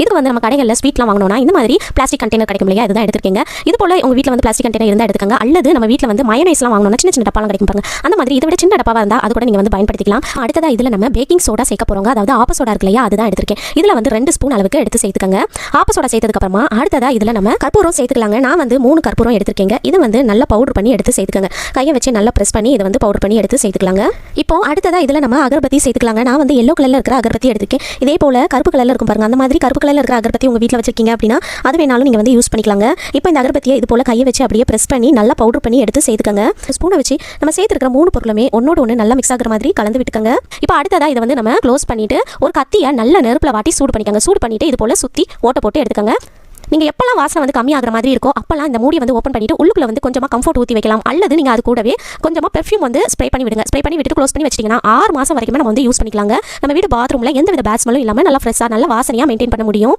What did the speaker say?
இதுக்கு வந்து நம்ம கடைகளில் ஸ்வீட்லாம் வாங்கணும்னா இந்த மாதிரி பிளாஸ்டிக் கண்டெய்னர் கிடைக்கும் இல்லையா? இதுதான் எடுத்துருக்கீங்க. இது போல உங்கள் வீட்டில் வந்து பிளாஸ்டிக் கண்டெய்னர் இருந்தால் எடுத்துக்கங்க. அல்லது நம்ம வீட்டில் வந்து மயனைஸ்லாம் வாங்கணும்னா சின்ன சின்ன டப்பாலாம் கிடைக்கும் அந்த மாதிரி இதை விட சின்ன டப்பாவாக இருந்தால் அது கூட நீங்கள் வந்து பயன்படுத்திக்கலாம். அடுத்ததாக இதில் நம்ம பேக்கிங் சோடா சேர்க்க போகிறோங்க அதாவது ஆப்ப சோடா இருக்கு இல்லையா? அதுதான் எடுத்துருக்கேன். இதில் வந்து ரெண்டு ஸ்பூன் அளவுக்கு எடுத்து சேர்த்துக்கங்க. ஆப்ப சோடா சேர்த்ததுக்கப்புறமா அடுத்ததாக இதில் நம்ம கற்பூரம் சேர்த்துக்கலாங்க. நான் வந்து மூணு கற்பூரம் எடுத்துருக்கேங்க. இது வந்து நல்லா பவுடர் பண்ணி எடுத்து சேர்த்துக்கங்க. கையை வச்சு நல்லா ப்ரெஸ் பண்ணி இதை வந்து பவுடர் பண்ணி எடுத்து சேர்த்துக்கலாங்க. இப்போ அடுத்ததாக இதில் நம்ம அகர்பத்தி சேர்த்துக்கலாங்க. நான் வந்து எல்லோ கலரில் இருக்கிற அகர்பத்தி எடுத்துக்கேன் இதே போல் கருப்பு கலரில் இருக்கும் பாருங்க. அந்த மாதிரி கருப்பு கலரில் இருக்கிற அகர்பத்தி உங்கள் வீட்டில் வச்சிருக்கீங்க அப்படின்னா அது வேணாலும் நீங்கள் வந்து யூஸ் பண்ணிக்கலாங்க. இப்போ இந்த அகர்பத்தியை இது போல கையை வச்சு அப்படியே ப்ரெஸ் பண்ணி நல்லா பவுடர் பண்ணி எடுத்து சேர்த்துக்கங்க. ஸ்பூனை வச்சு நம்ம சேர்த்துருக்கிற மூணு பொருளுமே ஒன்னோட ஒன்று நல்லா மிக்ஸ் ஆகிற மாதிரி கலந்து விட்டுக்கங்க. இப்போ அடுத்ததாக இதை வந்து நம்ம க்ளோஸ் பண்ணிட்டு ஒரு கத்தியை நல்ல நெருப்பில் வாட்டி சூடு பண்ணிக்கங்க. சூடு பண்ணிட்டு இது போல சுற்றி ஓட்ட போட்டு எடுத்துக்கங்க. நீங்கள் எப்போல்லாம் வாசனை வந்து கம்மியாகிற மாதிரி இருக்கோ அப்போல்லாம் இந்த மூடி வந்து ஓப்பன் பண்ணிட்டு உள்ளுக்குள்ள வந்து கொஞ்சமாக கம்ஃபர்ட் ஊற்றி வைக்கலாம். அல்லது நீங்கள் அது கூடவே கொஞ்சமாக பெர்ஃப்யூம் வந்து ஸ்ப்ரே பண்ணி விடுங்க. ஸ்ப்ரே பண்ணி விட்டு க்ளோஸ் பண்ணி வச்சிட்டிங்கன்னா ஆறு மாதம் வரைக்குமே நம்ம வந்து யூஸ் பண்ணிக்கலாங்க. நம்ம வீடு பாத்ரூமில் எந்த வித பேட் ஸ்மெல்லும் இல்லாமல் நல்லா ஃப்ரெஷ்ஷாக நல்லா வாசனையாக மெயின்டைன் பண்ண முடியும்.